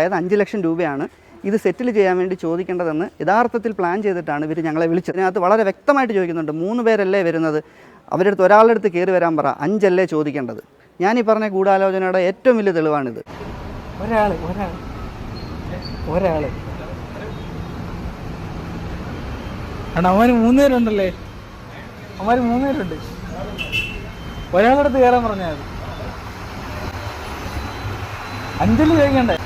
അതായത് അഞ്ച് ലക്ഷം രൂപയാണ് ഇത് സെറ്റിൽ ചെയ്യാൻ വേണ്ടി ചോദിക്കേണ്ടതെന്ന് യഥാർത്ഥത്തിൽ പ്ലാൻ ചെയ്തിട്ടാണ് ഇവർ ഞങ്ങളെ വിളിച്ചത്. അതിനകത്ത് വളരെ വ്യക്തമായിട്ട് ചോദിക്കുന്നുണ്ട്. മൂന്ന് പേരല്ലേ വരുന്നത്? അവരുടെ അടുത്ത് ഒരാളുടെ അടുത്ത് കയറി വരാൻ പറ. അഞ്ചല്ലേ ചോദിക്കേണ്ടത്? ഞാൻ ഈ പറഞ്ഞ ഗൂഢാലോചനയുടെ ഏറ്റവും വലിയ തെളിവാണിത്. ഒരാൾ ഒരാൾ. ഒരാൾ. അവന് മൂന്ന് പേരുണ്ടല്ലേ? അവന് മൂന്ന് പേരുണ്ട്. ഒരാളുടെ അടുത്ത് കയറാൻ പറഞ്ഞാൽ അഞ്ചൽ ചോദിക്കണ്ടേ?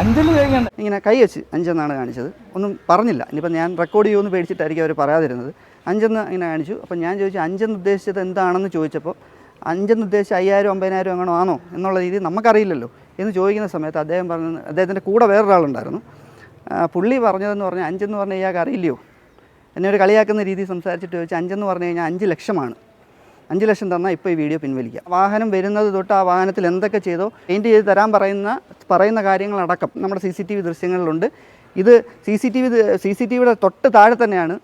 ഇങ്ങനെ കൈ വെച്ച് അഞ്ചെന്നാണ് കാണിച്ചത്. ഒന്നും പറഞ്ഞില്ല. ഇനിയിപ്പോൾ ഞാൻ റെക്കോർഡ് ചെയ്യുമെന്ന് പേടിച്ചിട്ടായിരിക്കും അവർ പറയാതിരുന്നത്. അഞ്ചെന്ന് ഇങ്ങനെ കാണിച്ചു. അപ്പോൾ ഞാൻ ചോദിച്ചു അഞ്ചെന്ന് ഉദ്ദേശിച്ചത് എന്താണെന്ന് ചോദിച്ചപ്പോൾ അഞ്ചെന്ന് ഉദ്ദേശിച്ച് അയ്യായിരം ഒമ്പതിനായിരം അങ്ങനെ ആണോ? എന്നുള്ള രീതി നമുക്കറിയില്ലല്ലോ. എന്ന് ചോദിക്കുന്ന സമയത്ത് അദ്ദേഹം പറഞ്ഞു അദ്ദേഹത്തിന്റെ കൂടെ വേറൊരാളുണ്ടായിരുന്നു. പുള്ളി പറഞ്ഞതെന്ന് പറഞ്ഞാൽ അഞ്ചെന്ന് പറഞ്ഞാൽ ഇയാൾക്ക് അറിയില്ലയോ? എന്നെ ഒരു കളിയാക്കുന്ന രീതി സംസാരിച്ചിട്ട് ചോദിച്ചാൽ അഞ്ചെന്ന് പറഞ്ഞു കഴിഞ്ഞാൽ അഞ്ച് ലക്ഷമാണ്. അഞ്ച് ലക്ഷം തന്നാൽ ഇപ്പോൾ ഈ വീഡിയോ പിൻവലിക്കാം. വാഹനം വരുന്നത് തൊട്ട് ആ വാഹനത്തിൽ എന്തൊക്കെ ചെയ്തോ പെയിന്റ് ചെയ്ത് തരാൻ പറയുന്ന പറയുന്ന കാര്യങ്ങളടക്കം നമ്മുടെ സി സി ടി വി ദൃശ്യങ്ങളിലുണ്ട്. ഇത് C C T V C C T വിയുടെ തൊട്ട് താഴെ തന്നെയാണ്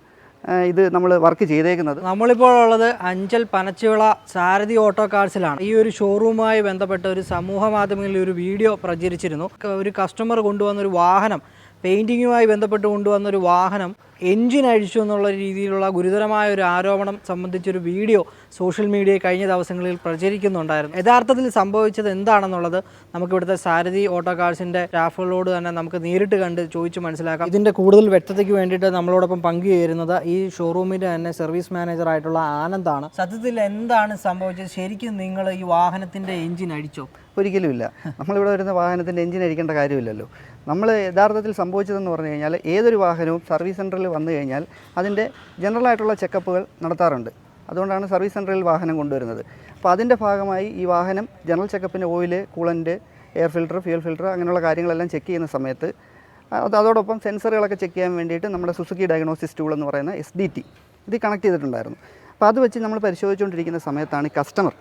ഇത് നമ്മൾ വർക്ക് ചെയ്തേക്കുന്നത്. നമ്മളിപ്പോൾ ഉള്ളത് അഞ്ചൽ പനച്ചുവിള സാരഥി ഓട്ടോ കാർസിലാണ്. ഈ ഒരു ഷോറൂമുമായി ബന്ധപ്പെട്ട ഒരു സമൂഹ മാധ്യമങ്ങളിൽ ഒരു വീഡിയോ പ്രചരിച്ചിരുന്നു. ഒരു കസ്റ്റമർ കൊണ്ടുവന്ന ഒരു വാഹനം പെയിന്റിങ്ങുമായി ബന്ധപ്പെട്ട് കൊണ്ടുവന്നൊരു വാഹനം എൻജിൻ അഴിച്ചു എന്നുള്ള രീതിയിലുള്ള ഗുരുതരമായ ഒരു ആരോപണം സംബന്ധിച്ചൊരു വീഡിയോ സോഷ്യൽ മീഡിയയിൽ കഴിഞ്ഞ ദിവസങ്ങളിൽ പ്രചരിക്കുന്നുണ്ടായിരുന്നു. യഥാർത്ഥത്തിൽ സംഭവിച്ചത് എന്താണെന്നുള്ളത് നമുക്ക് ഇവിടുത്തെ സാരഥി ഓട്ടോ കാർസിന്റെ സ്റ്റാഫുകളോട് തന്നെ നമുക്ക് നേരിട്ട് കണ്ട് ചോദിച്ച് മനസ്സിലാക്കാം. ഇതിന്റെ കൂടുതൽ വ്യക്തതയ്ക്ക് വേണ്ടിയിട്ട് നമ്മളോടൊപ്പം പങ്കുചേരുന്നത് ഈ ഷോറൂമിന്റെ തന്നെ സർവീസ് മാനേജർ ആയിട്ടുള്ള ആനന്ദാണ് സത്യത്തിൽ എന്താണ് സംഭവിച്ചത്? ശരിക്കും നിങ്ങൾ ഈ വാഹനത്തിന്റെ എൻജിൻ അടിച്ചോ ഒരിക്കലുമില്ല നമ്മളിവിടെ വരുന്ന വാഹനത്തിന്റെ എഞ്ചിൻ അടിക്കേണ്ട കാര്യമില്ലല്ലോ. നമ്മൾ യഥാർത്ഥത്തിൽ സംഭവിച്ചതെന്ന് പറഞ്ഞു കഴിഞ്ഞാൽ ഏതൊരു വാഹനവും സർവീസ് സെന്ററിൽ വന്നു കഴിഞ്ഞാൽ അതിന്റെ ജനറൽ ആയിട്ടുള്ള ചെക്കപ്പുകൾ നടത്താറുണ്ട്. അതുകൊണ്ടാണ് സർവീസ് സെന്ററിൽ വാഹനം കൊണ്ടുവരുന്നത്. അപ്പോൾ അതിന്റെ ഭാഗമായി ഈ വാഹനം general ചെക്കപ്പിന്റെ oil coolant air filter fuel filter അങ്ങനെയുള്ള കാര്യങ്ങളെല്ലാം ചെക്ക് ചെയ്യുന്ന സമയത്ത് അത് അതോടൊപ്പം സെൻസറുകളൊക്കെ ചെക്ക് ചെയ്യാൻ വേണ്ടിയിട്ട് നമ്മുടെ സുസുക്കി ഡയഗ്നോസിസ് ടൂൾ എന്ന് പറയുന്ന എസ് ഡി ടി ഇത് കണക്ട് ചെയ്തിട്ടുണ്ടായിരുന്നു. അപ്പോൾ അത് വെച്ച് നമ്മൾ പരിശോധിച്ചുകൊണ്ടിരിക്കുന്ന സമയത്താണ് കസ്റ്റമർ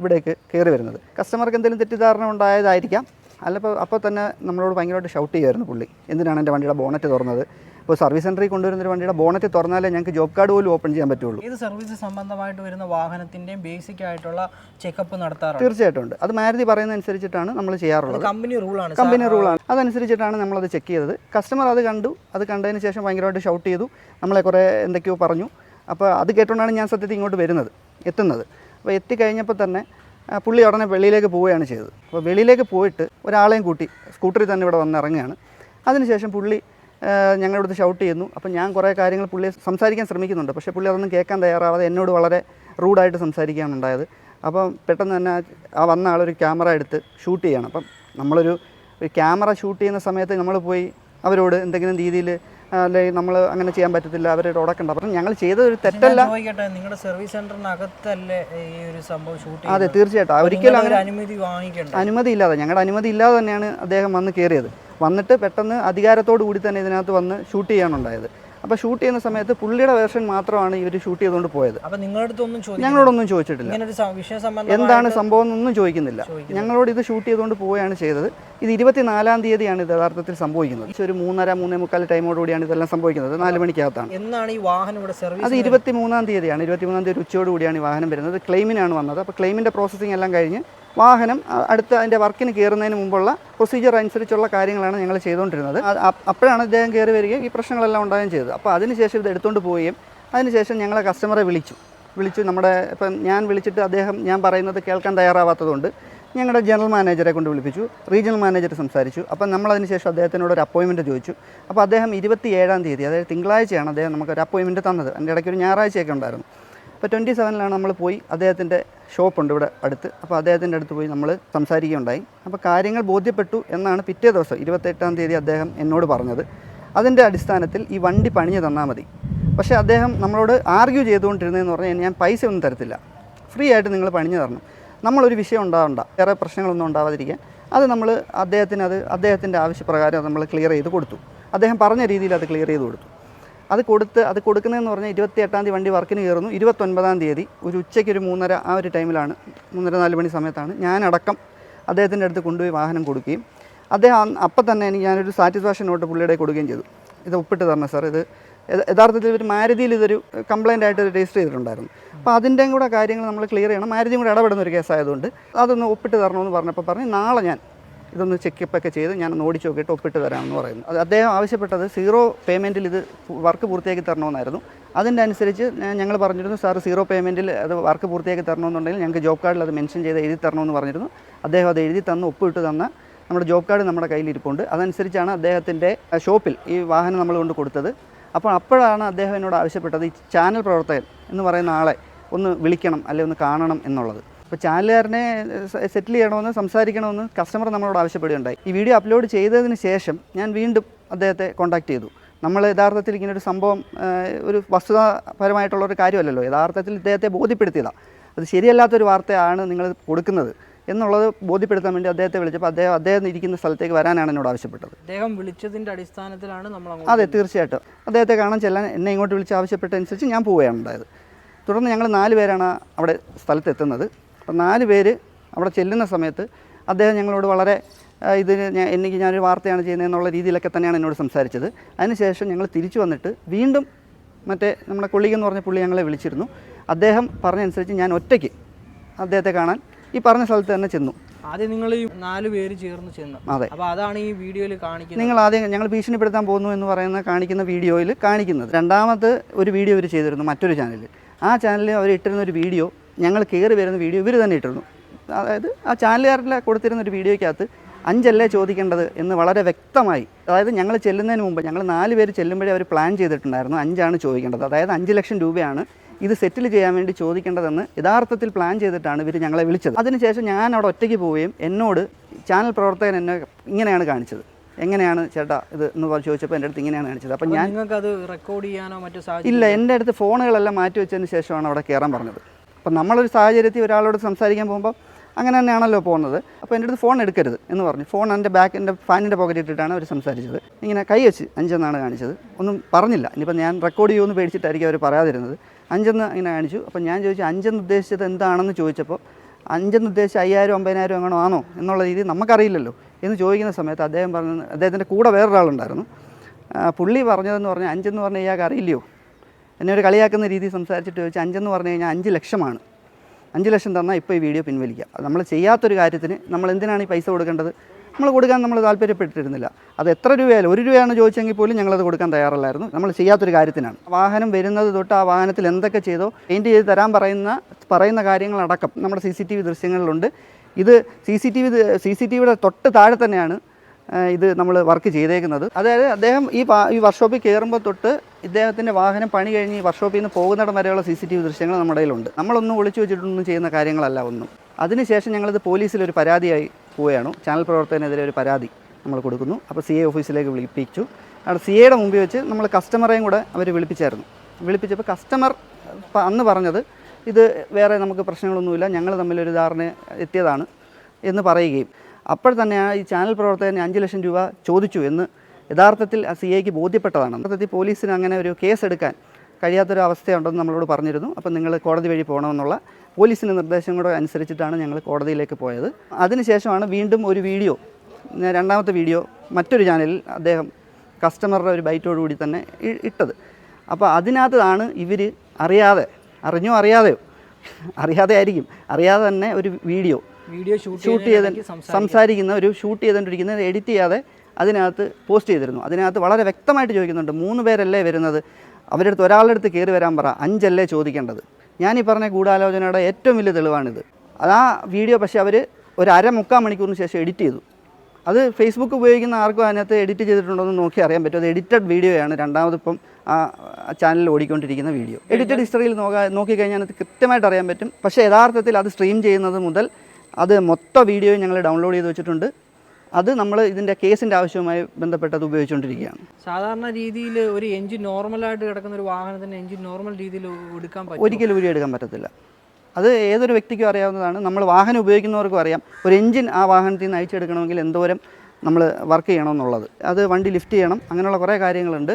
ഇവിടേക്ക് കയറി വരുന്നത്. കസ്റ്റമർക്ക് എന്തെങ്കിലും തെറ്റിദ്ധാരണ ഉണ്ടായതായിരിക്കാം. അല്ലപ്പോൾ അപ്പോൾ തന്നെ നമ്മളോട് ഭയങ്കരമായിട്ട് ഷൗട്ട് ചെയ്യുമായിരുന്നു പുള്ളി. എന്തിനാണ് എന്റെ വണ്ടിയുടെ ബോണറ്റ് തുറന്നത്? ഇപ്പോൾ സർവീസ് സെന്ററിൽ കൊണ്ടുവരുന്ന ഒരു വണ്ടിയുടെ ബോണറ്റ് തുറന്നാലേ ഞങ്ങൾക്ക് ജോബ് കാർഡ് പോലും ഓപ്പൺ ചെയ്യാൻ പറ്റുള്ളൂ. ഇത് സർവീസ് സംബന്ധമായിട്ട് വരുന്ന വാഹനത്തിന്റെയും ബേസിക് ആയിട്ടുള്ള ചെക്കപ്പ് നടത്താറുണ്ട്? തീർച്ചയായിട്ടും ഉണ്ട്. അത് മാരുതി പറയുന്ന അനുസരിച്ചിട്ടാണ് നമ്മൾ ചെയ്യാറുള്ളത്. കമ്പനി റൂളാണ് കമ്പനി റൂളാണ് അതനുസരിച്ചിട്ടാണ് നമ്മളത് ചെക്ക് ചെയ്തത്. കസ്റ്റമർ അത് കണ്ടു. അത് കണ്ടതിന് ശേഷം ഭയങ്കരമായിട്ട് ഷൗട്ട് ചെയ്തു. നമ്മളെ കുറേ എന്തൊക്കെയോ പറഞ്ഞു. അപ്പോൾ അത് കേട്ടുകൊണ്ടാണ് ഞാൻ സത്യത്തിൽ ഇങ്ങോട്ട് വരുന്നത് എത്തുന്നത്. അപ്പോൾ എത്തിക്കഴിഞ്ഞപ്പോൾ തന്നെ പുള്ളി ഉടനെ വെളിയിലേക്ക് പോവുകയാണ് ചെയ്തത്. അപ്പോൾ വെളിയിലേക്ക് പോയിട്ട് ഒരാളെയും കൂട്ടി സ്കൂട്ടറിൽ തന്നെ ഇവിടെ വന്ന് ഇറങ്ങുകയാണ്. അതിനുശേഷം പുള്ളി ഞങ്ങളുടെ അടുത്ത് ഷൗട്ട് ചെയ്യുന്നു. അപ്പോൾ ഞാൻ കുറേ കാര്യങ്ങൾ പുള്ളിയെ സംസാരിക്കാൻ ശ്രമിക്കുന്നുണ്ട്. പക്ഷേ പുള്ളി അതൊന്നും കേൾക്കാൻ തയ്യാറാവാതെ എന്നോട് വളരെ റൂഡായിട്ട് സംസാരിക്കുകയാണ് ഉണ്ടായത്. അപ്പം പെട്ടെന്ന് തന്നെ ആ- വന്ന ആളൊരു ക്യാമറ എടുത്ത് ഷൂട്ട് ചെയ്യണം അപ്പം നമ്മളൊരു ഒരു ക്യാമറ ഷൂട്ട് ചെയ്യുന്ന സമയത്ത് നമ്മൾ പോയി അവരോട് എന്തെങ്കിലും രീതിയിൽ അല്ലെങ്കിൽ നമ്മൾ അങ്ങനെ ചെയ്യാൻ പറ്റത്തില്ല അവർ ഉടക്കണ്ട പറഞ്ഞു ഞങ്ങൾ ചെയ്ത ഒരു തെറ്റല്ല. നിങ്ങളുടെ സർവീസ് സെന്ററിനകത്തല്ലേ ഈ ഒരു സംഭവം ഷൂട്ട് അതെ തീർച്ചയായിട്ടും. ഒരിക്കലും അങ്ങനെ അനുമതി വാങ്ങിക്കണ്ട? അനുമതി ഇല്ലാതെ ഞങ്ങളുടെ അനുമതി ഇല്ലാതെ തന്നെയാണ് അദ്ദേഹം വന്ന് കയറിയത്. വന്നിട്ട് പെട്ടെന്ന് അധികാരത്തോടു കൂടി തന്നെ ഇതിനകത്ത് വന്ന് ഷൂട്ട് ചെയ്യാനുണ്ടായത്. അപ്പോൾ ഷൂട്ട് ചെയ്യുന്ന സമയത്ത് പുള്ളിയുടെ വേർഷൻ മാത്രമാണ് ഇവർ ഷൂട്ട് ചെയ്തുകൊണ്ട് പോയത്. ഞങ്ങളോടൊന്നും ചോദിച്ചിട്ടില്ല. എന്താണ് സംഭവം എന്നൊന്നും ചോദിക്കുന്നില്ല. ഞങ്ങളോട് ഇത് ഷൂട്ട് ചെയ്തുകൊണ്ട് പോവുകയാണ് ചെയ്തത്. ഇത് ഇരുപത്തിനാലാം തീയതിയാണ് ഇത് യഥാർത്ഥത്തിൽ സംഭവിക്കുന്നത്. ഒരു മൂന്നര മൂന്നേ മുക്കാൽ ടൈമോടുകൂടിയാണ് ഇതെല്ലാം സംഭവിക്കുന്നത്. നാല് മണിക്കകത്താണ്. അത് ഇരുപത്തി മൂന്നാം തീയതിയാണ്. ഇരുപത്തി മൂന്നാം തീയതി ഉച്ചയോട് കൂടിയാണ് ഈ വാഹനം വരുന്നത്. ക്ലെയിമിനാണ് വന്നത്. അപ്പോൾ ക്ലെയിമിന്റെ പ്രോസസ്സിംഗ് എല്ലാം കഴിഞ്ഞ് വാഹനം അടുത്ത് അതിന്റെ വർക്കിന് കയറുന്നതിന് മുമ്പുള്ള പ്രൊസീജിയർ അനുസരിച്ചുള്ള കാര്യങ്ങളാണ് ഞങ്ങൾ ചെയ്തുകൊണ്ടിരുന്നത്. അപ്പോഴാണ് അദ്ദേഹം കയറി വരികയും ഈ പ്രശ്നങ്ങളെല്ലാം ഉണ്ടാകുകയും ചെയ്തത്. അപ്പോൾ അതിനുശേഷം ഇത് എടുത്തുകൊണ്ട് പോവുകയും അതിനുശേഷം ഞങ്ങളെ കസ്റ്റമറെ വിളിച്ചു. വിളിച്ചു നമ്മുടെ ഇപ്പം ഞാൻ വിളിച്ചിട്ട് അദ്ദേഹം ഞാൻ പറയുന്നത് കേൾക്കാൻ തയ്യാറാവാത്തതുകൊണ്ട് ഞങ്ങളുടെ ജനറൽ മാനേജറെ കൊണ്ട് വിളിപ്പിച്ചു. റീജിയണൽ മാനേജർ സംസാരിച്ചു. അപ്പം നമ്മൾ അതിന് ശേഷം അദ്ദേഹത്തിനോട് ഒരു അപ്പോയിൻമെന്റ് ചോദിച്ചു. അപ്പോൾ അദ്ദേഹം ഇരുപത്തി ഏഴാം തീയതി അതായത് തിങ്കളാഴ്ചയാണ് അദ്ദേഹം നമുക്ക് ഒരു അപ്പോയിൻമെന്റ് തന്നത്. അതിന്റെ ഇടയ്ക്ക് ഒരു ഞായറാഴ്ചയൊക്കെ ഉണ്ടായിരുന്നു. അപ്പോൾ ട്വന്റി സെവനിലാണ് നമ്മൾ പോയി. അദ്ദേഹത്തിന്റെ ഷോപ്പുണ്ട് ഇവിടെ അടുത്ത്. അപ്പോൾ അദ്ദേഹത്തിന്റെ അടുത്ത് പോയി നമ്മൾ സംസാരിക്കുകയുണ്ടായി. അപ്പോൾ കാര്യങ്ങൾ ബോധ്യപ്പെട്ടു എന്നാണ് പിറ്റേ ദിവസം ഇരുപത്തെട്ടാം തീയതി അദ്ദേഹം എന്നോട് പറഞ്ഞത്. അതിന്റെ അടിസ്ഥാനത്തിൽ ഈ വണ്ടി പണിഞ്ഞു തന്നാൽ മതി. പക്ഷേ അദ്ദേഹം നമ്മളോട് ആർഗ്യൂ ചെയ്തുകൊണ്ടിരുന്നതെന്ന് പറഞ്ഞാൽ ഞാൻ പൈസ ഒന്നും തരത്തില്ല. ഫ്രീ ആയിട്ട് നിങ്ങൾ പണിഞ്ഞു തരണം. നമ്മളൊരു വിഷയം ഉണ്ടാവണ്ട. വേറെ പ്രശ്നങ്ങളൊന്നും ഉണ്ടാവാതിരിക്കാൻ. അത് നമ്മൾ അദ്ദേഹത്തിന് അത് അദ്ദേഹത്തിന്റെ ആവശ്യപ്രകാരം നമ്മൾ ക്ലിയർ ചെയ്ത് കൊടുത്തു. അദ്ദേഹം പറഞ്ഞ രീതിയിൽ അത് ക്ലിയർ ചെയ്ത് കൊടുത്തു. അത് കൊടുത്ത് അത് കൊടുക്കുന്നതെന്ന് പറഞ്ഞാൽ ഇരുപത്തി എട്ടാം തീയതി വണ്ടി വർക്കിന് കയറുന്നു. ഇരുപത്തൊൻപതാം തീയതി ഒരു ഉച്ചയ്ക്ക് ഒരു മൂന്നര ആ ഒരു ടൈമിലാണ്. മൂന്നര നാല് മണി സമയത്താണ്. ഞാനടക്കം അദ്ദേഹത്തിന്റെ അടുത്ത് കൊണ്ടുപോയി വാഹനം കൊടുക്കുകയും അദ്ദേഹം അപ്പം തന്നെ എനിക്ക് ഞാനൊരു സാറ്റിസ്ഫാക്ഷൻ നോട്ട് പുള്ളിയുടെ കൊടുക്കുകയും ചെയ്തു. ഇത് ഒപ്പിട്ട് തരണം സാർ. ഇത് യഥാർത്ഥത്തിൽ ഒരു മാരുതിയിൽ ഇതൊരു കംപ്ലൈന്റ് ആയിട്ട് രജിസ്റ്റർ ചെയ്തിട്ടുണ്ടായിരുന്നു. അപ്പോൾ അതിന്റെയും കൂടെ കാര്യങ്ങൾ നമ്മൾ ക്ലിയർ ചെയ്യണം. മാരുതിയും കൂടെ ഇടപെടുന്ന ഒരു കേസായതുകൊണ്ട് അതൊന്ന് ഒപ്പിട്ട് തരണമെന്ന് പറഞ്ഞപ്പോൾ പറഞ്ഞ് നാളെ ഞാൻ ഇതൊന്ന് ചെക്കപ്പ് ഒക്കെ ചെയ്ത് ഞാൻ ഒന്ന് ഓടിച്ച് നോക്കിയിട്ട് ഒപ്പിട്ട് തരാമെന്ന് പറയുന്നു. അത് അദ്ദേഹം ആവശ്യപ്പെട്ടത് സീറോ പേയ്മെന്റിൽ ഇത് വർക്ക് പൂർത്തിയാക്കി തരണമെന്നായിരുന്നു. അതിന്റെ അനുസരിച്ച് ഞങ്ങൾ പറഞ്ഞിരുന്നു സാർ സീറോ പേയ്മെന്റിൽ അത് വർക്ക് പൂർത്തിയാക്കി തരണമെന്നുണ്ടെങ്കിൽ ഞങ്ങൾക്ക് ജോബ് കാർഡിൽ അത് മെൻഷൻ ചെയ്ത് എഴുതി തരണമെന്ന് പറഞ്ഞിരുന്നു. അദ്ദേഹം അത് എഴുതി തന്ന് ഒപ്പിട്ട് തന്ന നമ്മുടെ ജോബ് കാർഡ് നമ്മുടെ കയ്യിൽ ഇരിപ്പുണ്ട് അതനുസരിച്ചാണ് അദ്ദേഹത്തിന്റെ ഷോപ്പിൽ ഈ വാഹനം നമ്മൾ കൊണ്ട് കൊടുത്തത്. അപ്പോൾ അപ്പോഴാണ് അദ്ദേഹം എന്നോട് ആവശ്യപ്പെട്ടത് ഈ ചാനൽ പ്രവർത്തകൻ എന്ന് പറയുന്ന ആളെ ഒന്ന് വിളിക്കണം അല്ലെങ്കിൽ ഒന്ന് കാണണം എന്നുള്ളത്. അപ്പോൾ ചാനലുകാരനെ സെറ്റിൽ ചെയ്യണമെന്ന് സംസാരിക്കണമെന്ന് കസ്റ്റമർ നമ്മളോട് ആവശ്യപ്പെടുകയുണ്ടായി. ഈ വീഡിയോ അപ്ലോഡ് ചെയ്തതിന് ശേഷം ഞാൻ വീണ്ടും അദ്ദേഹത്തെ കോൺടാക്ട് ചെയ്തു. നമ്മൾ യഥാർത്ഥത്തിൽ ഇങ്ങനെ ഒരു സംഭവം ഒരു വസ്തുതാപരമായിട്ടുള്ള ഒരു കാര്യമല്ലല്ലോ. യഥാർത്ഥത്തിൽ ഇദ്ദേഹത്തെ ബോധ്യപ്പെടുത്തിയതാണ് അത് ശരിയല്ലാത്തൊരു വാർത്തയാണ് നിങ്ങൾ കൊടുക്കുന്നത് എന്നുള്ളത് ബോധ്യപ്പെടുത്താൻ വേണ്ടി അദ്ദേഹത്തെ വിളിച്ചപ്പോൾ അദ്ദേഹം അദ്ദേഹം ഇരിക്കുന്ന സ്ഥലത്തേക്ക് വരാനാണ് എന്നോട് ആവശ്യപ്പെട്ടത്. അദ്ദേഹം വിളിച്ചതിന്റെ അടിസ്ഥാനത്തിലാണ് നമ്മൾ അതെ തീർച്ചയായിട്ടും. അദ്ദേഹത്തെ കാണാൻ ചെല്ലാൻ എന്നെ ഇങ്ങോട്ട് വിളിച്ച് ആവശ്യപ്പെട്ടതനുസരിച്ച് ഞാൻ പോവുകയാണ് ഉണ്ടായത്. തുടർന്ന് ഞങ്ങൾ നാല് പേരാണ് അവിടെ സ്ഥലത്ത് അപ്പോൾ നാല് പേര് അവിടെ ചെല്ലുന്ന സമയത്ത് അദ്ദേഹം ഞങ്ങളോട് വളരെ ഇത് ഞാൻ എനിക്ക് ഞാനൊരു വാർത്തയാണ് ചെയ്യുന്നത് എന്നുള്ള രീതിയിലൊക്കെ തന്നെയാണ് എന്നോട് സംസാരിച്ചത്. അതിനുശേഷം ഞങ്ങൾ തിരിച്ചു വന്നിട്ട് വീണ്ടും മറ്റേ നമ്മുടെ കൊള്ളിക എന്ന് പറഞ്ഞ പുള്ളി ഞങ്ങളെ വിളിച്ചിരുന്നു. അദ്ദേഹം പറഞ്ഞനുസരിച്ച് ഞാൻ ഒറ്റയ്ക്ക് അദ്ദേഹത്തെ കാണാൻ ഈ പറഞ്ഞ സ്ഥലത്ത് തന്നെ ചെന്നു. ആദ്യം നിങ്ങൾ ഈ നാല് പേര് ചേർന്ന് ചെന്നു. അതെ. അപ്പോൾ അതാണ് ഈ വീഡിയോയിൽ കാണിക്കുന്നത്. നിങ്ങൾ ആദ്യം ഞങ്ങൾ ഭീഷണിപ്പെടുത്താൻ പോകുന്നു എന്ന് പറയുന്ന കാണിക്കുന്ന വീഡിയോയിൽ കാണിക്കുന്നത്. രണ്ടാമത് ഒരു വീഡിയോ ഇവർ ചെയ്തിരുന്നു മറ്റൊരു ചാനലിൽ. ആ ചാനലിൽ അവർ ഇട്ടിരുന്ന ഒരു വീഡിയോ ഞങ്ങൾ കയറി വരുന്ന വീഡിയോ ഇവർ തന്നെ ഇട്ടിരുന്നു. അതായത് ആ ചാനലുകാരിൽ കൊടുത്തിരുന്ന ഒരു വീഡിയോയ്ക്കകത്ത് അഞ്ചല്ലേ ചോദിക്കേണ്ടത് എന്ന് വളരെ വ്യക്തമായി അതായത് ഞങ്ങൾ ചെല്ലുന്നതിന് മുമ്പ് ഞങ്ങൾ നാല് പേര് ചെല്ലുമ്പോഴേ അവർ പ്ലാൻ ചെയ്തിട്ടുണ്ടായിരുന്നു അഞ്ചാണ് ചോദിക്കേണ്ടത്. അതായത് അഞ്ച് ലക്ഷം രൂപയാണ് ഇത് സെറ്റിൽ ചെയ്യാൻ വേണ്ടി ചോദിക്കേണ്ടതെന്ന് യഥാർത്ഥത്തിൽ പ്ലാൻ ചെയ്തിട്ടാണ് ഇവർ ഞങ്ങളെ വിളിച്ചത്. അതിനുശേഷം ഞാൻ അവിടെ ഒറ്റയ്ക്ക് പോവുകയും എന്നോട് ചാനൽ പ്രവർത്തകൻ എന്നെ ഇങ്ങനെയാണ് കാണിച്ചത്. എങ്ങനെയാണ് ചേട്ടാ ഇത് എന്ന് പറഞ്ഞ് ചോദിച്ചപ്പോൾ എന്റെ അടുത്ത് ഇങ്ങനെയാണ് കാണിച്ചത്. അപ്പം ഞാൻ നിങ്ങൾക്ക് അത് റെക്കോർഡ് ചെയ്യാനോ മറ്റോ ഇല്ല എന്റെ അടുത്ത് ഫോണുകളെല്ലാം മാറ്റി വെച്ചതിന് ശേഷമാണ് അവിടെ കയറാൻ പറഞ്ഞത്. അപ്പം നമ്മളൊരു സാഹചര്യത്തിൽ ഒരാളോട് സംസാരിക്കാൻ പോകുമ്പോൾ അങ്ങനെ തന്നെയാണല്ലോ പോകുന്നത്. അപ്പോൾ എന്റെ അടുത്ത് ഫോൺ എടുക്കരുത് എന്ന് പറഞ്ഞു. ഫോൺ എന്റെ ബാക്ക് എന്റെ ഫാനിന്റെ പോക്കറ്റ് ഇട്ടിട്ടാണ് അവർ സംസാരിച്ചത്. ഇങ്ങനെ കൈ വെച്ച് അഞ്ചെന്നാണ് കാണിച്ചത്. ഒന്നും പറഞ്ഞില്ല. ഇനിയിപ്പോൾ ഞാൻ റെക്കോർഡ് ചെയ്യുമെന്ന് പേടിച്ചിട്ടായിരിക്കും അവർ പറയാതിരുന്നത്. അഞ്ചെന്ന് ഇങ്ങനെ കാണിച്ചു. അപ്പോൾ ഞാൻ ചോദിച്ചു അഞ്ചെന്ന് ഉദ്ദേശിച്ചത് എന്താണെന്ന് ചോദിച്ചപ്പോൾ അഞ്ചെന്ന് ഉദ്ദേശിച്ച് അയ്യായിരം അമ്പതിനായിരം അങ്ങനെ ആണോ എന്നുള്ള രീതി നമുക്കറിയില്ലല്ലോ. എന്ന് ചോദിക്കുന്ന സമയത്ത് അദ്ദേഹം പറഞ്ഞു അദ്ദേഹത്തിന്റെ കൂടെ വേറൊരാളുണ്ടായിരുന്നു. പുള്ളി പറഞ്ഞതെന്ന് പറഞ്ഞാൽ അഞ്ചെന്ന് പറഞ്ഞാൽ ഇയാൾക്ക് അറിയില്ലയോ? എന്നെ ഒരു കളിയാക്കുന്ന രീതി സംസാരിച്ചിട്ട് ചോദിച്ചാൽ അഞ്ചെന്ന് പറഞ്ഞു കഴിഞ്ഞാൽ അഞ്ച് ലക്ഷമാണ്. അഞ്ച് ലക്ഷം തന്നാൽ ഇപ്പോൾ ഈ വീഡിയോ പിൻവലിക്കാം. അത് നമ്മൾ ചെയ്യാത്തൊരു കാര്യത്തിന് നമ്മൾ എന്തിനാണ് ഈ പൈസ കൊടുക്കേണ്ടത്? നമ്മൾ കൊടുക്കാൻ നമ്മൾ താല്പര്യപ്പെട്ടിരുന്നില്ല. അത് എത്ര രൂപയായാലും ഒരു രൂപയാണ് ചോദിച്ചെങ്കിൽ പോലും ഞങ്ങളത് കൊടുക്കാൻ തയ്യാറല്ലായിരുന്നു. നമ്മൾ ചെയ്യാത്തൊരു കാര്യത്തിനാണ്. വാഹനം വരുന്നത് തൊട്ട് ആ വാഹനത്തിൽ എന്തൊക്കെ ചെയ്തോ പെയിന്റ് ചെയ്ത് തരാൻ പറയുന്ന പറയുന്ന കാര്യങ്ങളടക്കം നമ്മുടെ സി സി ടി വി ദൃശ്യങ്ങളിലുണ്ട്. ഇത് C C T V C C T വിയുടെ തൊട്ട് താഴെ തന്നെയാണ് ഇത് നമ്മൾ വർക്ക് ചെയ്തേക്കുന്നത്. അതായത് അദ്ദേഹം ഈ ഈ വർക്ക്ഷോപ്പിൽ കയറുമ്പോൾ തൊട്ട് ഇദ്ദേഹത്തിന്റെ വാഹനം പണി കഴിഞ്ഞ് ഈ വർക്ക്ഷോപ്പിൽ നിന്ന് പോകുന്നിടം വരെയുള്ള സി സി ടി വി ദൃശ്യങ്ങൾ നമ്മുടെ കയ്യിലുണ്ട്. നമ്മളൊന്നും ഒളിച്ചു വെച്ചിട്ടൊന്നും ചെയ്യുന്ന കാര്യങ്ങളല്ല ഒന്നും. അതിനുശേഷം ഞങ്ങളിത് പോലീസിലൊരു പരാതിയായി പോവുകയാണ്. ചാനൽ പ്രവർത്തകനെതിരെ ഒരു പരാതി നമ്മൾ കൊടുക്കുന്നു. അപ്പോൾ സി എ ഓഫീസിലേക്ക് വിളിപ്പിച്ചു. അവിടെ സി എയുടെ മുമ്പിൽ വെച്ച് നമ്മൾ കസ്റ്റമറേയും കൂടെ അവർ വിളിപ്പിച്ചായിരുന്നു. വിളിപ്പിച്ചപ്പോൾ കസ്റ്റമർ അന്ന് പറഞ്ഞത് ഇത് വേറെ നമുക്ക് പ്രശ്നങ്ങളൊന്നുമില്ല. ഞങ്ങൾ തമ്മിലൊരു ധാരണ എത്തിയതാണ് എന്ന് പറയുകയും. അപ്പോൾ തന്നെയാണ് ഈ ചാനൽ പ്രവർത്തകൻ അഞ്ച് ലക്ഷം രൂപ ചോദിച്ചു എന്ന് യഥാർത്ഥത്തിൽ ആ സി ഐക്ക് ബോധ്യപ്പെട്ടതാണ്. യഥാർത്ഥത്തിൽ പോലീസിന് അങ്ങനെ ഒരു കേസ് എടുക്കാൻ കഴിയാത്തൊരു അവസ്ഥയുണ്ടെന്ന് നമ്മളോട് പറഞ്ഞിരുന്നു. അപ്പോൾ നിങ്ങൾ കോടതി വഴി പോകണമെന്നുള്ള പോലീസിന്റെ നിർദ്ദേശം കൂടെ അനുസരിച്ചിട്ടാണ് ഞങ്ങൾ കോടതിയിലേക്ക് പോയത്. അതിനുശേഷമാണ് വീണ്ടും ഒരു വീഡിയോ രണ്ടാമത്തെ വീഡിയോ മറ്റൊരു ചാനലിൽ അദ്ദേഹം കസ്റ്റമറുടെ ഒരു ബൈറ്റോടുകൂടി തന്നെ ഇട്ടത്. അപ്പോൾ അതിനകത്താണ് ഇവർ അറിയാതെ അറിഞ്ഞോ അറിയാതെയോ? അറിയാതെ ആയിരിക്കും അറിയാതെ തന്നെ ഒരു വീഡിയോ വീഡിയോ ഷൂട്ട് ചെയ്ത് സംസാരിക്കുന്ന ഒരു ഷൂട്ട് ചെയ്തുകൊണ്ടിരിക്കുന്നത് എഡിറ്റ് ചെയ്യാതെ അതിനകത്ത് പോസ്റ്റ് ചെയ്തിരുന്നു. അതിനകത്ത് വളരെ വ്യക്തമായിട്ട് ചോദിക്കുന്നുണ്ട് മൂന്ന് പേരല്ലേ വരുന്നത്? അവരുടെ അടുത്ത് ഒരാളുടെ അടുത്ത് കയറി വരാൻ പറ അഞ്ചല്ലേ ചോദിക്കേണ്ടത്? ഞാൻ ഈ പറഞ്ഞ ഗൂഢാലോചനയുടെ ഏറ്റവും വലിയ തെളിവാണിത്. അത് ആ വീഡിയോ പക്ഷേ അവർ ഒരു അര മുക്കാൽ മണിക്കൂറിന് ശേഷം എഡിറ്റ് ചെയ്തു. അത് ഫേസ്ബുക്ക് ഉപയോഗിക്കുന്ന ആർക്കും അതിനകത്ത് എഡിറ്റ് ചെയ്തിട്ടുണ്ടോ എന്ന് നോക്കി അറിയാൻ പറ്റും. അത് എഡിറ്റഡ് വീഡിയോയാണ്. രണ്ടാമതിപ്പം ആ ചാനലിൽ ഓടിക്കൊണ്ടിരിക്കുന്ന വീഡിയോ. എഡിറ്റഡ് ഹിസ്റ്ററിയിൽ നോക്കാ നോക്കിക്കഴിഞ്ഞാൽ അത് കൃത്യമായിട്ട് അറിയാൻ പറ്റും. പക്ഷേ യഥാർത്ഥത്തിൽ അത് സ്ട്രീം ചെയ്യുന്നത് മുതൽ അത് മൊത്തം വീഡിയോ ഞങ്ങൾ ഡൗൺലോഡ് ചെയ്ത് വെച്ചിട്ടുണ്ട്. അത് നമ്മൾ ഇതിന്റെ കേസിന്റെ ആവശ്യവുമായി ബന്ധപ്പെട്ടത് ഉപയോഗിച്ചുകൊണ്ടിരിക്കുകയാണ് സാധാരണ രീതിയിൽ ഒരു എഞ്ചിൻ നോർമലായിട്ട് കിടക്കുന്ന ഒരു വാഹനത്തിന് എഞ്ചിൻ നോർമൽ രീതിയിൽ എടുക്കാൻ പറ്റും ഒരിക്കലും ഊരി എടുക്കാൻ പറ്റത്തില്ല. അത് ഏതൊരു വ്യക്തിക്കും അറിയാവുന്നതാണ്. നമ്മൾ വാഹനം ഉപയോഗിക്കുന്നവർക്കും അറിയാം. ഒരു എഞ്ചിൻ ആ വാഹനത്തിൽ നിന്ന് അയച്ചെടുക്കണമെങ്കിൽ എന്തോരം നമ്മൾ വർക്ക് ചെയ്യണമെന്നുള്ളത്. അത് വണ്ടി ലിഫ്റ്റ് ചെയ്യണം. അങ്ങനെയുള്ള കുറേ കാര്യങ്ങളുണ്ട്.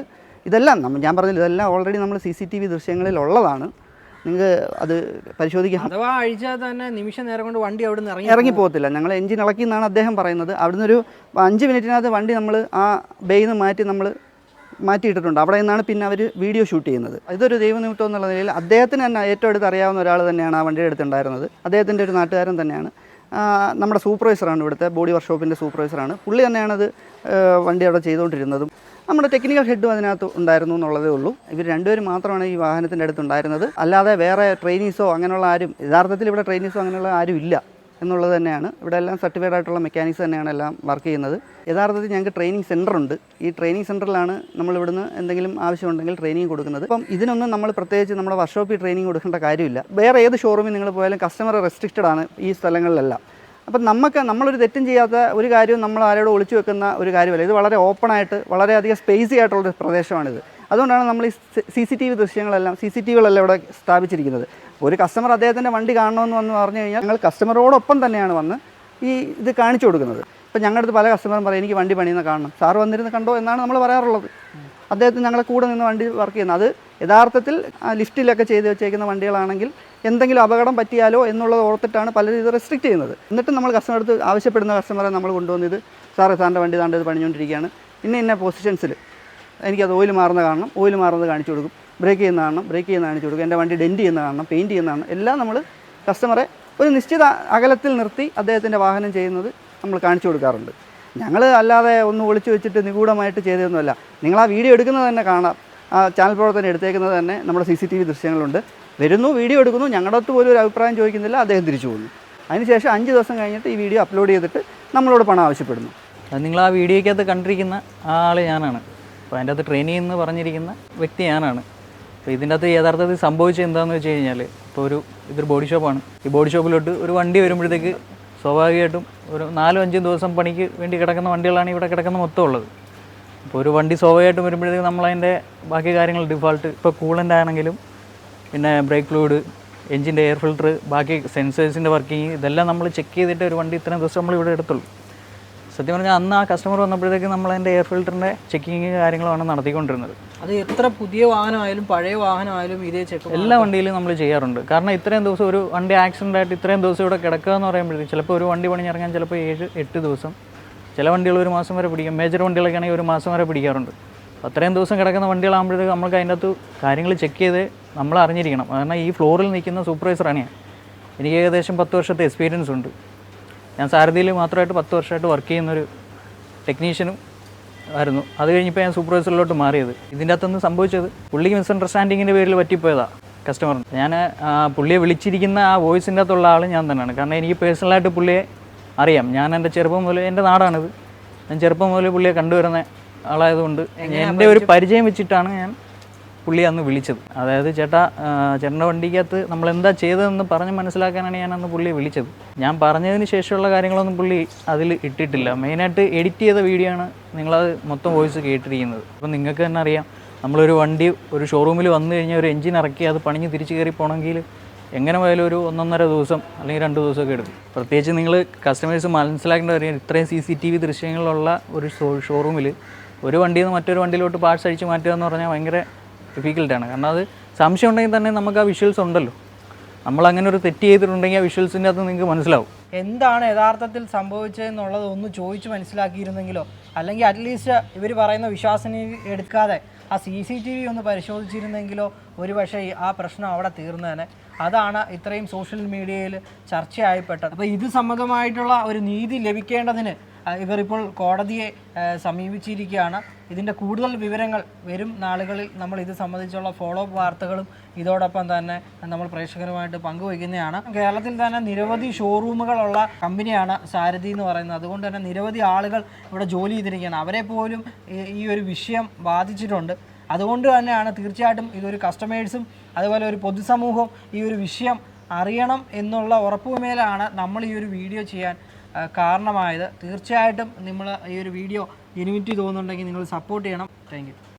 ഇതെല്ലാം നമ്മൾ ഞാൻ പറഞ്ഞില്ല ഇതെല്ലാം ഓൾറെഡി നമ്മൾ സി സി ടി വി ദൃശ്യങ്ങളിൽ ഉള്ളതാണ് നിങ്ങൾക്ക് അത് പരിശോധിക്കാം. അഥവാ അഴിച്ചാൽ തന്നെ നിമിഷ നേരം കൊണ്ട് വണ്ടി അവിടെ നിന്ന് ഇറങ്ങി പോകത്തില്ല. ഞങ്ങൾ എഞ്ചിൻ ഇളക്കി എന്നാണ് അദ്ദേഹം പറയുന്നത്. അവിടുന്ന് ഒരു അഞ്ച് മിനിറ്റിനകത്ത് വണ്ടി നമ്മൾ ആ ബേയിൽ നിന്ന് മാറ്റി നമ്മൾ മാറ്റിയിട്ടിട്ടുണ്ട്. അവിടെ നിന്നാണ് പിന്നെ അവർ വീഡിയോ ഷൂട്ട് ചെയ്യുന്നത്. ഇതൊരു ദൈവനിമിത്തം എന്നുള്ള നിലയിൽ അദ്ദേഹത്തിന് തന്നെ ഏറ്റവും അടുത്ത് അറിയാവുന്ന ഒരാൾ തന്നെയാണ് ആ വണ്ടിയുടെ അടുത്തുണ്ടായിരുന്നത് അദ്ദേഹത്തിന്റെ ഒരു നാട്ടുകാരൻ തന്നെയാണ്. നമ്മുടെ സൂപ്പർവൈസറാണ് ഇവിടുത്തെ ബോഡി വർക്ക്ഷോപ്പിന്റെ സൂപ്പർവൈസറാണ്. പുള്ളി തന്നെയാണത് വണ്ടി അവിടെ ചെയ്തുകൊണ്ടിരുന്നതും. നമ്മുടെ ടെക്നിക്കൽ ഹെഡും അതിനകത്ത് ഉണ്ടായിരുന്നു എന്നുള്ളതേ ഉള്ളൂ. ഇവർ രണ്ടുപേരും മാത്രമാണ് ഈ വാഹനത്തിന്റെ അടുത്ത് ഉണ്ടായിരുന്നത്. അല്ലാതെ വേറെ ട്രെയിനീസോ അങ്ങനെയുള്ള ആരും യഥാർത്ഥത്തിൽ ഇവിടെ ട്രെയിനീസോ അങ്ങനെയുള്ള ആരും ഇല്ല എന്നുള്ളത് തന്നെയാണ്. ഇവിടെ എല്ലാം സർട്ടിഫൈഡ് ആയിട്ടുള്ള മെക്കാനിക്സ് തന്നെയാണ് എല്ലാം വർക്ക് ചെയ്യുന്നത്. യഥാർത്ഥത്തിൽ ഞങ്ങൾക്ക് ട്രെയിനിങ് സെന്റർ ഉണ്ട്. ഈ ട്രെയിനിങ് സെന്ററിലാണ് നമ്മൾ ഇവിടുന്ന് എന്തെങ്കിലും ആവശ്യമുണ്ടെങ്കിൽ ട്രെയിനിങ് കൊടുക്കുന്നത്. അപ്പം ഇതിനൊന്നും നമ്മൾ പ്രത്യേകിച്ച് നമ്മുടെ വർക്ക്ഷോപ്പിൽ ട്രെയിനിങ് കൊടുക്കേണ്ട കാര്യമില്ല. വേറെ ഏത് ഷോറൂമിൽ നിങ്ങൾ പോയാലും കസ്റ്റമർ റെസ്ട്രിക്റ്റഡ് ആണ് ഈ സ്ഥലങ്ങളിലെല്ലാം. അപ്പം നമുക്ക് നമ്മളൊരു തെറ്റും ചെയ്യാത്ത ഒരു കാര്യവും നമ്മൾ ആരോട് ഒളിച്ചു വെക്കുന്ന ഒരു കാര്യമല്ല. ഇത് വളരെ ഓപ്പണായിട്ട് വളരെയധികം സ്പേസി ആയിട്ടുള്ളൊരു പ്രദേശമാണിത്. അതുകൊണ്ടാണ് നമ്മൾ ഈ സി സി ടി വി ദൃശ്യങ്ങളെല്ലാം സി സി ടി വികളെല്ലാം ഇവിടെ സ്ഥാപിച്ചിരിക്കുന്നത്. ഒരു കസ്റ്റമർ അദ്ദേഹത്തിന്റെ വണ്ടി കാണണമെന്ന് വന്ന് പറഞ്ഞു കഴിഞ്ഞാൽ ഞങ്ങൾ കസ്റ്റമറോടൊപ്പം തന്നെയാണ് വന്ന് ഈ ഇത് കാണിച്ചു കൊടുക്കുന്നത്. ഇപ്പം ഞങ്ങളുടെ അടുത്ത് പല കസ്റ്റമറും പറയും എനിക്ക് വണ്ടി പണിയുന്ന കാണണം. സാർ വന്നിരുന്ന് കണ്ടോ? എന്നാണ് നമ്മൾ പറയാറുള്ളത്. അദ്ദേഹത്തിന് ഞങ്ങളെ കൂടെ നിന്ന് വണ്ടി വർക്ക് ചെയ്യുന്നത്. അത് യഥാർത്ഥത്തിൽ ലിഫ്റ്റിലൊക്കെ ചെയ്ത് വെച്ചേക്കുന്ന വണ്ടികളാണെങ്കിൽ എന്തെങ്കിലും അപകടം പറ്റിയാലോ എന്നുള്ളത് ഓർത്തിട്ടാണ് പലരും ഇത് റെസ്ട്രിക്റ്റ് ചെയ്യുന്നത്. എന്നിട്ടും നമ്മൾ കസ്റ്റമർ അടുത്ത് ആവശ്യപ്പെടുന്ന കസ്റ്റമറെ നമ്മൾ കൊണ്ടുവന്ന് ഇത് സാറേ സാറിന്റെ വണ്ടി താണ്ട് ഇത് പണിഞ്ഞുകൊണ്ടിരിക്കുകയാണ്. ഇന്ന ഇന്ന പൊസിഷൻസിൽ എനിക്കത് ഓയിൽ മാറുന്ന കാണണം ഓയിൽ മാറുന്നത് കാണിച്ചു കൊടുക്കും. ബ്രേക്ക് ചെയ്യുന്ന കാണണം ബ്രേക്ക് ചെയ്യുന്ന കാണിച്ചു കൊടുക്കും. എന്റെ വണ്ടി ഡെന്റ് ചെയ്യുന്ന കാണണം പെയിന്റ് ചെയ്യുന്ന കാണണം എല്ലാം നമ്മൾ കസ്റ്റമറെ ഒരു നിശ്ചിത അകലത്തിൽ നിർത്തി അദ്ദേഹത്തിന്റെ വാഹനം ചെയ്യുന്നത് നമ്മൾ കാണിച്ചു കൊടുക്കാറുണ്ട്. ഞങ്ങൾ അല്ലാതെ ഒന്ന് ഒളിച്ചു വെച്ചിട്ട് നിഗൂഢമായിട്ട് ചെയ്തതൊന്നുമല്ല. നിങ്ങൾ ആ വീഡിയോ എടുക്കുന്നത് തന്നെ കാണാം. ആ ചാനൽ പ്രവർത്തനം എടുത്തേക്കുന്നത് തന്നെ നമ്മുടെ സി സി ടി വി ദൃശ്യങ്ങളുണ്ട്. വരുന്നു വീഡിയോ എടുക്കുന്നു. ഞങ്ങളുടെ അടുത്ത് പോലും ഒരു അഭിപ്രായം ചോദിക്കുന്നില്ല. അദ്ദേഹം തിരിച്ചു പോകുന്നു. അതിനുശേഷം അഞ്ച് ദിവസം കഴിഞ്ഞിട്ട് ഈ വീഡിയോ അപ്ലോഡ് ചെയ്തിട്ട് നമ്മളോട് പണം ആവശ്യപ്പെടുന്നു. നിങ്ങൾ ആ വീഡിയോയ്ക്കകത്ത് കണ്ടിരിക്കുന്ന ആ ആൾ ഞാനാണ്. അപ്പോൾ അതിന്റെ അകത്ത് ട്രെയിനിങ് എന്ന് പറഞ്ഞിരിക്കുന്ന വ്യക്തി ഞാനാണ്. അപ്പോൾ ഇതിന്റെ അകത്ത് യഥാർത്ഥത്തിൽ സംഭവിച്ചത് എന്താണെന്ന് വെച്ച് കഴിഞ്ഞാൽ ഇപ്പോൾ ഒരു ഇതൊരു ബോഡി ഷോപ്പാണ് ഈ ബോഡി ഷോപ്പിലോട്ട് ഒരു വണ്ടി വരുമ്പോഴത്തേക്ക് സ്വാഭാവികമായിട്ടും ഒരു നാലും അഞ്ചും ദിവസം പണിക്ക് വേണ്ടി കിടക്കുന്ന വണ്ടികളാണ് ഇവിടെ കിടക്കുന്ന മൊത്തം ഉള്ളത്. അപ്പോൾ ഒരു വണ്ടി സ്വാഭാവികമായിട്ടും വരുമ്പോഴത്തേക്ക് നമ്മളതിന്റെ ബാക്കി കാര്യങ്ങൾ ഡിഫാൾട്ട് ഇപ്പോൾ കൂളന്റ് ആണെങ്കിലും പിന്നെ ബ്രേക്ക് ഫ്ലൂയിഡ് എഞ്ചിന്റെ എയർ ഫിൽട്ടർ ബാക്കി സെൻസേഴ്സിന്റെ വർക്കിംഗ് ഇതെല്ലാം നമ്മൾ ചെക്ക് ചെയ്തിട്ട് ഒരു വണ്ടി ഇത്രയും ദിവസം നമ്മൾ ഇവിടെ എടുത്തുള്ളൂ. സത്യം പറഞ്ഞാൽ അന്ന് ആ കസ്റ്റമർ വന്നപ്പോഴത്തേക്ക് നമ്മൾ അതിന്റെ എയർ ഫിൽറ്ററിന്റെ ചെക്കിങ് കാര്യങ്ങളാണ് നടത്തിക്കൊണ്ടിരുന്നത്. അത് എത്ര പുതിയ വാഹനമായാലും പഴയ വാഹനമായാലും ഇതേ ചെക്ക് എല്ലാ വണ്ടിയിലും നമ്മൾ ചെയ്യാറുണ്ട്. കാരണം ഇത്രയും ദിവസം ഒരു വണ്ടി ആക്സിഡന്റ് ആയിട്ട് ഇത്രയും ദിവസം ഇവിടെ കിടക്കുക എന്ന് പറയുമ്പോഴത്തേക്ക് ചിലപ്പോൾ ഒരു വണ്ടി പണിഞ്ഞിറങ്ങാൻ ചിലപ്പോൾ ഏഴ് എട്ട് ദിവസം. ചില വണ്ടികൾ ഒരു മാസം വരെ പിടിക്കും. മേജർ വണ്ടികളൊക്കെ ആണെങ്കിൽ ഒരു മാസം വരെ പിടിക്കാറുണ്ട്. അത്രയും ദിവസം കിടക്കുന്ന വണ്ടികളാകുമ്പോഴത്തേക്ക് നമുക്ക് അതിന്റെ അകത്ത് കാര്യങ്ങൾ ചെക്ക് ചെയ്ത് നമ്മൾ അറിഞ്ഞിരിക്കണം. കാരണം ഈ ഫ്ലോറിൽ നിൽക്കുന്ന സൂപ്പർവൈസറാണ് ഞാൻ. എനിക്ക് ഏകദേശം പത്ത് വർഷത്തെ എക്സ്പീരിയൻസ് ഉണ്ട്. ഞാൻ സാരഥിയിൽ മാത്രമായിട്ട് പത്ത് വർഷമായിട്ട് വർക്ക് ചെയ്യുന്നൊരു ടെക്നീഷ്യനും ആയിരുന്നു. അത് കഴിഞ്ഞപ്പോൾ ഞാൻ സൂപ്പർവൈസറിലോട്ട് മാറിയത്. ഇതിന്റെ അകത്തുനിന്ന് സംഭവിച്ചത് പുള്ളിക്ക് മിസ്അണ്ടർസ്റ്റാൻഡിങ്ങിന്റെ പേരിൽ പറ്റിപ്പോയതാ കസ്റ്റമർ ഞാൻ പുള്ളിയെ വിളിച്ചിരിക്കുന്ന ആ വോയിസിന്റെ അകത്തുള്ള ആൾ ഞാൻ തന്നെയാണ്. കാരണം എനിക്ക് പേഴ്സണലായിട്ട് പുള്ളിയെ അറിയാം. ഞാൻ എന്റെ ചെറുപ്പം മുതൽ എന്റെ നാടാണിത്. ഞാൻ ചെറുപ്പം മുതൽ പുള്ളിയെ കണ്ടുവരുന്ന ആളായതുകൊണ്ട് എന്റെ ഒരു പരിചയം വെച്ചിട്ടാണ് ഞാൻ പുള്ളി അന്ന് വിളിച്ചത്. അതായത് ചേട്ടാ ചേട്ടന്റെ വണ്ടിക്കകത്ത് നമ്മൾ എന്താ ചെയ്തതെന്ന് പറഞ്ഞ് മനസ്സിലാക്കാനാണ് ഞാൻ അന്ന് പുള്ളിയെ വിളിച്ചത്. ഞാൻ പറഞ്ഞതിന് ശേഷമുള്ള കാര്യങ്ങളൊന്നും പുള്ളി അതിൽ ഇട്ടിട്ടില്ല. മെയിനായിട്ട് എഡിറ്റ് ചെയ്ത വീഡിയോ ആണ് നിങ്ങളത് മൊത്തം വോയിസ് കേട്ടിരിക്കുന്നത്. അപ്പം നിങ്ങൾക്ക് തന്നെ അറിയാം നമ്മളൊരു വണ്ടി ഒരു ഷോറൂമിൽ വന്നു കഴിഞ്ഞാൽ ഒരു എഞ്ചിൻ ഇറക്കി അത് പണിഞ്ഞ് തിരിച്ചു കയറി പോകണമെങ്കിൽ എങ്ങനെ പോയാലും ഒരു ഒന്നൊന്നര ദിവസം അല്ലെങ്കിൽ രണ്ട് ദിവസമൊക്കെ എടുക്കും. പ്രത്യേകിച്ച് നിങ്ങൾ കസ്റ്റമേഴ്സ് മനസ്സിലാക്കേണ്ട കാര്യം ഇത്രയും സി സി ടി വി ദൃശ്യങ്ങളുള്ള ഒരു ഷോറൂമിൽ ഒരു വണ്ടിയിൽ നിന്ന് മറ്റൊരു വണ്ടിയിലോട്ട് പാർട്സ് അഴിച്ച് മാറ്റുക എന്ന് പറഞ്ഞാൽ ഭയങ്കര ഡിഫിക്കൽട്ടാണ് കാരണം അത് സംശയം ഉണ്ടെങ്കിൽ തന്നെ നമുക്ക് ആ വിഷ്വൽസ് ഉണ്ടല്ലോ. നമ്മൾ അങ്ങനെ ഒരു തെറ്റ് ചെയ്തിട്ടുണ്ടെങ്കിൽ ആ വിഷ്വൽസിന്റെ അകത്ത് നിങ്ങൾക്ക് മനസ്സിലാവും. എന്താണ് യഥാർത്ഥത്തിൽ സംഭവിച്ചതെന്നുള്ളത് ഒന്ന് ചോദിച്ച് മനസ്സിലാക്കിയിരുന്നെങ്കിലോ? അല്ലെങ്കിൽ അറ്റ്ലീസ്റ്റ് ഇവർ പറയുന്ന വിശ്വാസം എടുക്കാതെ ആ സി സി ടി വി ഒന്ന് പരിശോധിച്ചിരുന്നെങ്കിലോ ഒരു പക്ഷേ ആ പ്രശ്നം അവിടെ തീർന്നേനെ. അതാണ് ഇത്രയും സോഷ്യൽ മീഡിയയിൽ ചർച്ചയായിപ്പെട്ടത് അപ്പോൾ ഇത് സംബന്ധമായിട്ടുള്ള ഒരു നീതി ലഭിക്കേണ്ടതിന് ഇവർ ഇപ്പോൾ കോടതിയെ സമീപിച്ചിരിക്കുകയാണ്. ഇതിന്റെ കൂടുതൽ വിവരങ്ങൾ വരും നാളുകളിൽ നമ്മൾ ഇത് സംബന്ധിച്ചുള്ള ഫോളോ അപ്പ് വാർത്തകളും ഇതോടൊപ്പം തന്നെ നമ്മൾ പ്രേക്ഷകരുമായിട്ട് പങ്കുവയ്ക്കുന്നതാണ്. കേരളത്തിൽ തന്നെ നിരവധി ഷോറൂമുകളുള്ള കമ്പനിയാണ് സാരഥി എന്ന് പറയുന്നത്. അതുകൊണ്ട് തന്നെ നിരവധി ആളുകൾ ഇവിടെ ജോലി ചെയ്തിരിക്കുകയാണ്. അവരെ പോലും ഈ- ഒരു വിഷയം ബാധിച്ചിട്ടുണ്ട്. അതുകൊണ്ട് തന്നെയാണ് തീർച്ചയായിട്ടും ഇതൊരു കസ്റ്റമേഴ്സും അതുപോലെ ഒരു പൊതുസമൂഹവും ഈ ഒരു വിഷയം അറിയണം എന്നുള്ള ഉറപ്പുമേലാണ് നമ്മൾ ഈ ഒരു വീഡിയോ ചെയ്യാൻ കാരണമായത്. തീർച്ചയായിട്ടും നിങ്ങൾ ഈ ഒരു വീഡിയോ എനിമിറ്റി തോന്നുന്നുണ്ടെങ്കിൽ നിങ്ങൾ സപ്പോർട്ട് ചെയ്യണം. താങ്ക്